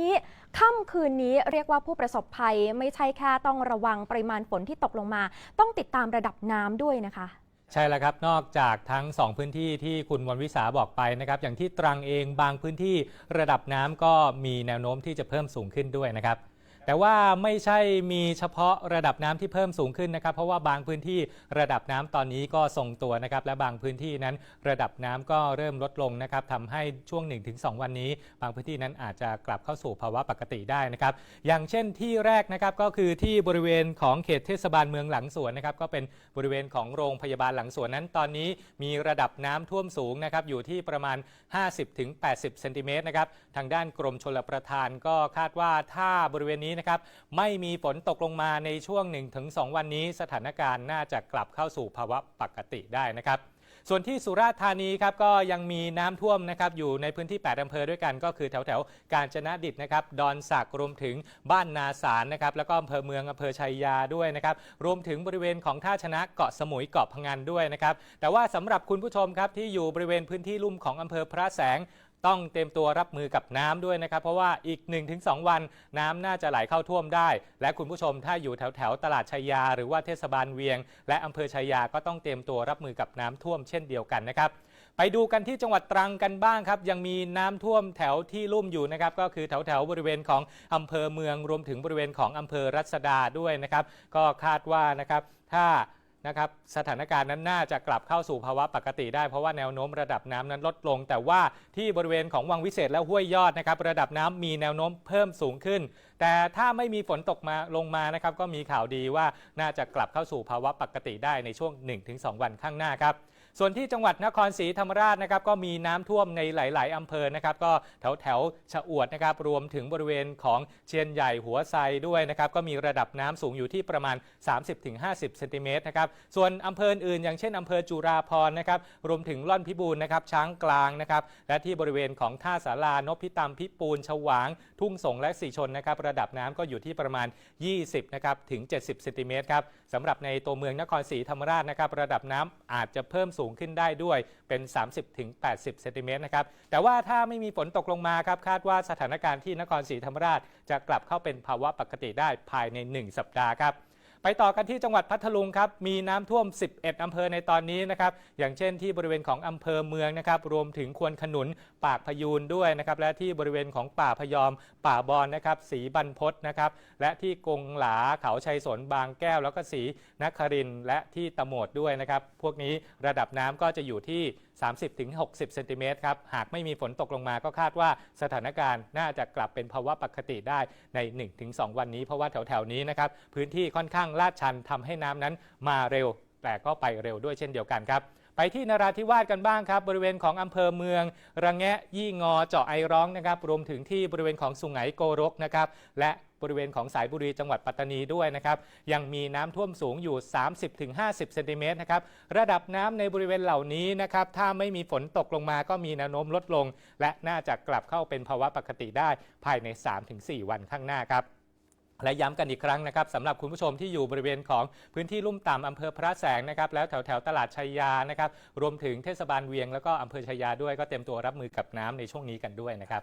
นี้ค่ำคืนนี้เรียกว่าผู้ประสบภัยไม่ใช่แค่ต้องระวังปริมาณฝนที่ตกลงมา ต้องติดตามระดับน้ำด้วยนะคะ ใช่แล้วครับ นอกจากทั้ง 2 พื้นที่ที่คุณวันวิสาบอกไปนะครับ อย่างที่ตรังเองบางพื้นที่ระดับน้ำก็มีแนวโน้มที่จะเพิ่มสูงขึ้นด้วยนะครับ แต่ว่าไม่ใช่มีเฉพาะระดับน้ำที่เพิ่มสูงขึ้นนะครับ เพราะว่าบางพื้นที่ระดับน้ำตอนนี้ก็ทรงตัวนะครับ และบางพื้นที่นั้นระดับน้ำก็เริ่มลดลงนะครับทำให้ช่วง 1-2 วันนี้ บางพื้นที่นั้นอาจจะกลับเข้าสู่ภาวะปกติได้นะครับ อย่างเช่นที่แรกนะครับก็คือที่บริเวณของเขตเทศบาลเมืองหลังสวนนะครับก็เป็นบริเวณของโรงพยาบาลหลังสวนนั้น ตอนนี้มีระดับน้ำท่วมสูงนะครับอยู่ที่ประมาณ 50-80เซนติเมตรนะครับทางด้านกรมชลประทานก็คาดว่าถ้าบริเวณนี้นะครับไม่มีฝนตกลงมาในช่วง 1-2 วันนี้ สถานการณ์น่าจะกลับเข้าสู่ภาวะปกติได้นะครับส่วนที่สุราษฎร์ธานีครับก็ยังมีน้ำท่วมนะครับอยู่ในพื้นที่ 8 อำเภอด้วยกันก็คือแถวแถวกาญจนดิตนะครับดอนสักรวมถึงบ้านนาสารนะครับแล้วก็อำเภอเมืองอำเภอชัยยาด้วยนะครับรวมถึงบริเวณของท่าชนะเกาะสมุยเกาะพะงันด้วยนะครับแต่ว่าสำหรับคุณผู้ชมครับที่อยู่บริเวณพื้นที่ลุ่มของอำเภอพระแสง ต้องเตรียมตัวรับมือกับน้ำด้วยนะครับ เพราะว่าอีก 1-2 วันน้ำน่าจะไหลเข้าท่วมได้ และคุณผู้ชมถ้าอยู่แถวแถวตลาดชัยยา หรือว่าเทศบาลเวียง และอำเภอชัยยาก็ต้องเตรียมตัวรับมือกับน้ำท่วมเช่นเดียวกันนะครับไปดูกันที่จังหวัดตรังกันบ้างครับ ยังมีน้ำท่วมแถวที่ลุ่มอยู่นะครับ ก็คือแถวแถวบริเวณของอำเภอเมืองรวมถึงบริเวณของอำเภอรัศดาด้วยนะครับ ก็คาดว่านะครับถ้า นะครับสถานการณ์นั้นน่าจะกลับเข้าสู่ภาวะปกติได้เพราะว่าแนวโน้มระดับน้ำนั้นลดลง แต่ว่าที่บริเวณของวังวิเศษและห้วยยอดนะครับระดับน้ำมีแนวโน้มเพิ่มสูงขึ้น แต่ถ้าไม่มีฝนตกมาลงมานะครับก็มีข่าวดีว่าน่าจะกลับเข้าสู่ภาวะปกติได้ในช่วง 1-2 วันข้างหน้าครับส่วนที่จังหวัดนครศรีธรรมราชนะครับก็มีน้ำท่วมในหลาย ๆอำเภอนะครับก็แถวแถวๆชะอวดนะครับรวมถึงบริเวณของเชียนใหญ่หัวไซด้วยนะครับก็มีระดับน้ำสูงอยู่ที่ประมาณ 30-50เซนติเมตรนะครับส่วนอำเภออื่นอย่างเช่นอำเภอจุราพรนะครับรวมถึงล่อนพิบูลนะครับช้างกลางนะครับและที่บริเวณของท่าสารานพิตามพิปูนฉวาง ทุ่งสงและสีชนนะครับระดับน้ำก็อยู่ที่ประมาณ 20นะครับถึง 70เซนติเมตรครับสำหรับในตัวเมืองนครศรีธรรมราชนะครับระดับน้ำอาจจะเพิ่มสูงูงขึ้นได้ด้วยเป็น 30ถึง80 เซนติเมตรนะครับ แต่ว่าถ้าไม่มีฝนตกลงมาครับ คาดว่าสถานการณ์ที่นครศรีธรรมราชจะกลับเข้าเป็นภาวะปกติได้ภายใน 1 สัปดาห์ครับ ไปต่อกันที่จังหวัดพัทลุงครับ มีน้ำท่วม 11อำเภอในตอนนี้นะครับ อย่างเช่นที่บริเวณของอำเภอเมืองนะครับ รวมถึงควนขนุน ปากพยูนด้วยนะครับ และที่บริเวณของป่าพยอม ป่าบอนนะครับ สีบรรพตนะครับ และที่กงหลา เขาชัยสน บางแก้ว แล้วก็สีนครินและที่ตะโหมดด้วยนะครับ พวกนี้ระดับน้ำก็จะอยู่ที่ 30-60เซนติเมตรครับ หากไม่มีฝนตกลงมาก็คาดว่าสถานการณ์น่าจะกลับเป็นภาวะปกติได้ใน 1-2 วันนี้เพราะว่าแถวๆนี้นะครับพื้นที่ค่อนข้างลาดชันทำให้น้ำนั้นมาเร็ว แต่ก็ไปเร็วด้วยเช่นเดียวกันครับ ไปที่นราธิวาสกันบ้างครับ บริเวณของอำเภอเมือง ระแงะยี่งอเจาะไอร้องนะครับ รวมถึงที่บริเวณของสุไหงโกรกนะครับ และบริเวณของสายบุรีจังหวัดปัตตานีด้วยนะครับ ยังมีน้ำท่วมสูงอยู่ 30-50 เซนติเมตรนะครับ ระดับน้ำในบริเวณเหล่านี้นะครับ ถ้าไม่มีฝนตกลงมาก็มีแนวโน้มลดลง และน่าจะกลับเข้าเป็นภาวะปกติได้ภายใน 3-4 วันข้างหน้าครับ และย้ำกันอีกครั้งนะครับสำหรับคุณผู้ชมที่อยู่บริเวณของพื้นที่ลุ่มต่ำอำเภอพระแสงนะครับแล้วแถวแถวตลาดชัยยานะครับรวมถึงเทศบาลเวียงแล้วก็อำเภอชัยยาด้วยก็เต็มตัวรับมือกับน้ำในช่วงนี้กันด้วยนะครับ